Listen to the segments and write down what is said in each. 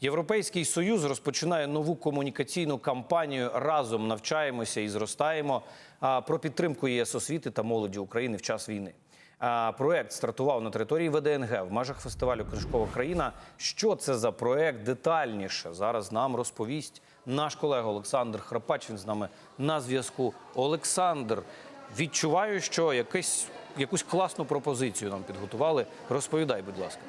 Європейський союз розпочинає нову комунікаційну кампанію Разом навчаємося і зростаємо про підтримку ЄС освіти та молоді України в час війни. Проект стартував на території ВДНГ в межах фестивалю Книжкова країна. Що це за проект детальніше? Зараз нам розповість наш колега Олександр Храпач. Він з нами на зв'язку. Олександр, відчуваю, що якесь, якусь класну пропозицію нам підготували. Розповідай, будь ласка.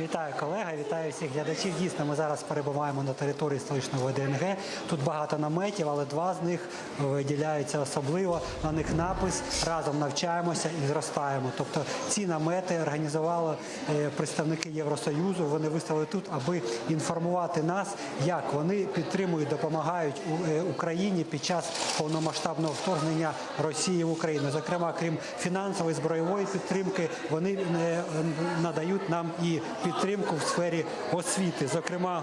Вітаю колега, вітаю всіх глядачів. Дійсно, ми зараз перебуваємо на території столичного ВДНГ. Тут багато наметів, але два з них виділяються особливо. На них напис разом навчаємося і зростаємо. Тобто ці намети організували е, представники Євросоюзу. Вони виставили тут, аби інформувати нас, як вони підтримують, допомагають е, Україні під час повномасштабного вторгнення Росії в Україну. Зокрема, крім фінансової збройової підтримки, вони е, надають нам і підтримку в сфері освіти. Зокрема,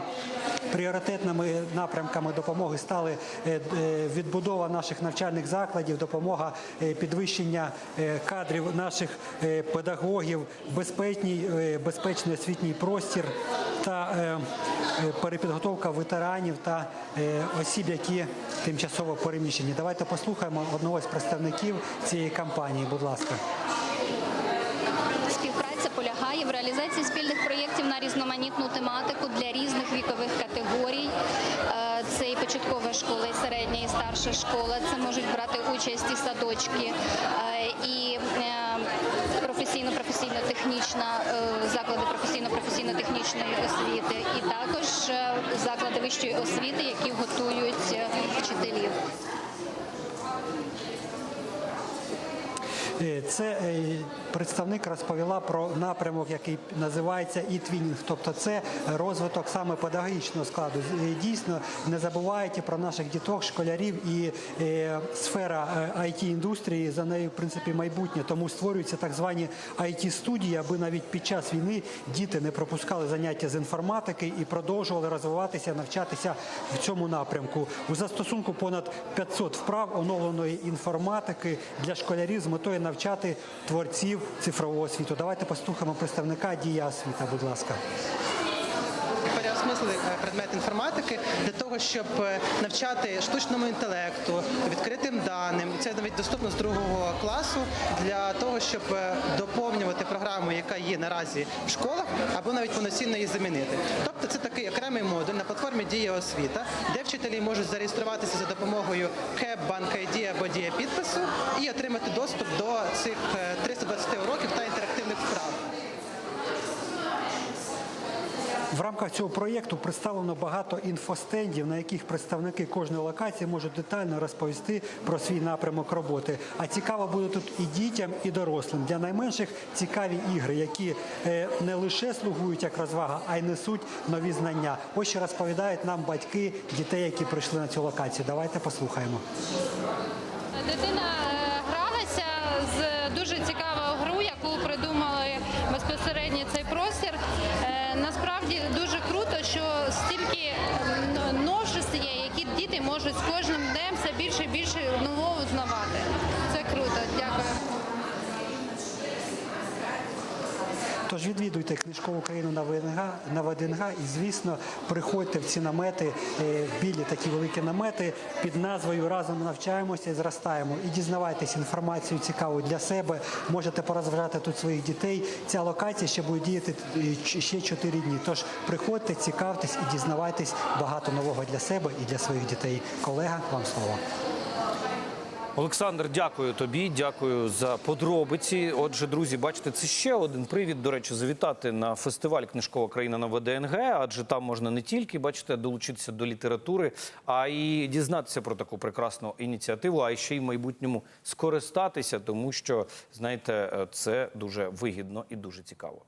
пріоритетними напрямками допомоги стали е, е, відбудова наших навчальних закладів, допомога е, підвищення кадрів наших педагогів, безпечний, освітній простір та перепідготовка ветеранів та осіб, які тимчасово переміщені. Давайте послухаємо одного з представників цієї кампанії. Будь ласка. Полягає в реалізації спільних проєктів на різноманітну тематику для різних вікових категорій. Е, Це і початкова школа, і середня, і старша школа. Це можуть брати участь і садочки, е, і е, професійно-професійно-технічна заклади професійно-професійно-технічної освіти, і також заклади вищої освіти, які готують вчителів. Це е, представник розповіла про напрямок, який називається і-твінінг, тобто це розвиток саме педагогічного складу. Е, Дійсно, не забувайте про наших діток, школярів і е, сфера it індустрії за нею в принципі майбутнє. Тому створюються так звані it студії, аби навіть під час війни діти не пропускали заняття з інформатики і продовжували розвиватися, навчатися в цьому напрямку. У застосунку понад 500 вправ оновленої інформатики для школярів з метою навчати творців цифрового світу. Давайте послухаємо представника дія освіта, будь ласка привезли предмет інформатики для того, щоб е, навчати штучному інтелекту, відкритим даним. Це навіть доступно з другого класу для того, щоб е, доповнювати програму, яка є наразі в школах, або навіть повноцінно її замінити. Тобто це такий окремий модуль на платформі Дія освіта, де вчителі можуть зареєструватися за допомогою КЕБ, банка ID або дія підпису і отримати доступ до цих е, 300 В рамках цього проєкту представлено багато інфостендів, на яких представники кожної локації можуть детально розповісти про свій напрямок роботи. А цікаво буде тут і дітям, і дорослим. Для найменших цікаві ігри, які е, не лише слугують як розвага, а й несуть нові знання. Ось що розповідають нам батьки дітей, які прийшли на цю локацію. Давайте послухаємо. Дитина е, гралася з дуже цікавою гру, яку придумали безпосередньо цей простір. Насправді дуже круто, що стільки м, новшостей є, які діти можуть з кожним днем все більше і більше нового узнавати. Це круто. Дякую. Тож відвідуйте книжкову країну на ВДНГ, на ВДНГ і, звісно, приходьте в ці намети, е, білі такі великі намети під назвою Разом навчаємося і зростаємо. І дізнавайтесь інформацію цікаву для себе. Можете порозважати тут своїх дітей. Ця локація ще буде діяти е, ще 4 дні. Тож приходьте, цікавтесь і дізнавайтесь багато нового для себе і для своїх дітей. Колега, вам слово. Олександр, дякую тобі, дякую за подробиці. Отже, друзі, бачите, це ще один привід, до речі, завітати на фестиваль Книжкова країна на ВДНГ, адже там можна не тільки бачите, долучитися до літератури, а й дізнатися про таку прекрасну ініціативу, а ще й в майбутньому скористатися, тому що знаєте, це дуже вигідно і дуже цікаво.